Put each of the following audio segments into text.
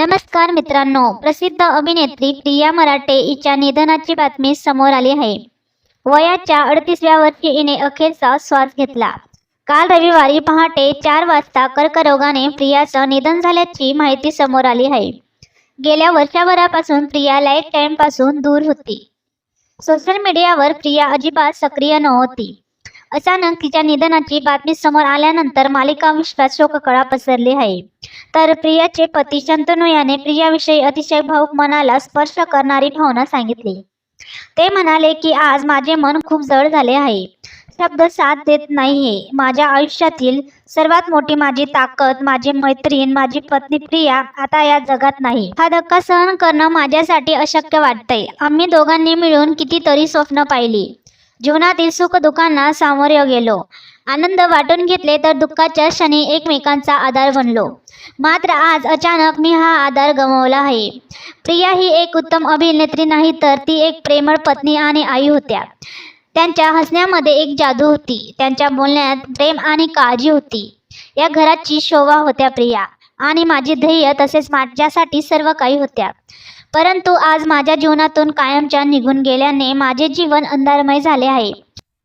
नमस्कार मित्रांनो प्रसिद्ध अभिनेत्री प्रिया मराठे हिच्या निधनाची बातमी समोर आली आहे. वयाच्या अडतीसव्या वर्षी हिने अखेरचा श्वास घेतला. काल रविवारी पहाटे चार वाजता कर्करोगाने प्रियाचं निधन झाल्याची माहिती समोर आली आहे. गेल्या वर्षभरापासून प्रिया लाईफ टाईमपासून दूर होती. सोशल मीडियावर प्रिया अजिबात सक्रिय नव्हती. अचानक तिच्या निधनाची बातमी समोर आल्यानंतर मालिका विश्वात शोककळा पसरली आहे. तर प्रियाचे पती शंतनू याने प्रियाविषयी अतिशय भाऊक मनाला स्पर्श करणारी भावना सांगितली. ते म्हणाले की आज माझे मन खूप जड झाले आहे. शब्द साथ देत नाहीये. माझ्या आयुष्यातील सर्वात मोठी माझी ताकद माझी मैत्रीण माझी पत्नी प्रिया आता या जगात नाही. हा धक्का सहन करणं माझ्यासाठी अशक्य वाटतंय. आम्ही दोघांनी मिळून कितीतरी स्वप्न पाहिली. जीवनातील सुख दुःखांना सामोरे गेलो. आनंद वाटून घेतले तर दुःखाच्या क्षणी एकमेकांचा आधार बनलो. मात्र आज अचानक मी हा आधार गमावला आहे. प्रिया ही एक उत्तम अभिनेत्री नाही तर ती एक प्रेमळ पत्नी आणि आई होत्या. त्यांच्या हसण्यामध्ये एक जादू होती. त्यांच्या बोलण्यात प्रेम आणि काळजी होती. या घराची शोभा होत्या प्रिया. आणि माझी ध्येय तसेच माझ्यासाठी सर्व काही होत्या. परंतु आज माझ्या जीवनातून कायमच्या निघून गेल्याने माझे जीवन अंधारमय झाले आहे.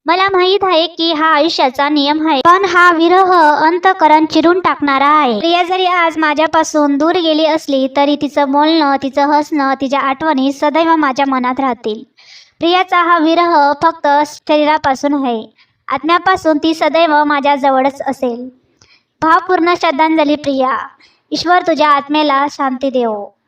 मला माहीत आहे की हा आयुष्याचा नियम आहे पण हा विरह अंतकरण चिरून टाकणारा आहे. प्रिया जरी आज माझ्यापासून दूर गेली असली तरी तिचं बोलणं तिचं हसणं तिच्या आठवणी सदैव माझ्या मनात राहतील. प्रियाचा हा विरह फक्त शरीरापासून आहे. आत्म्यापासून ती सदैव माझ्याजवळच असेल. भावपूर्ण श्रद्धांजली प्रिया. ईश्वर तुझ्या आत्मेला शांती देवो.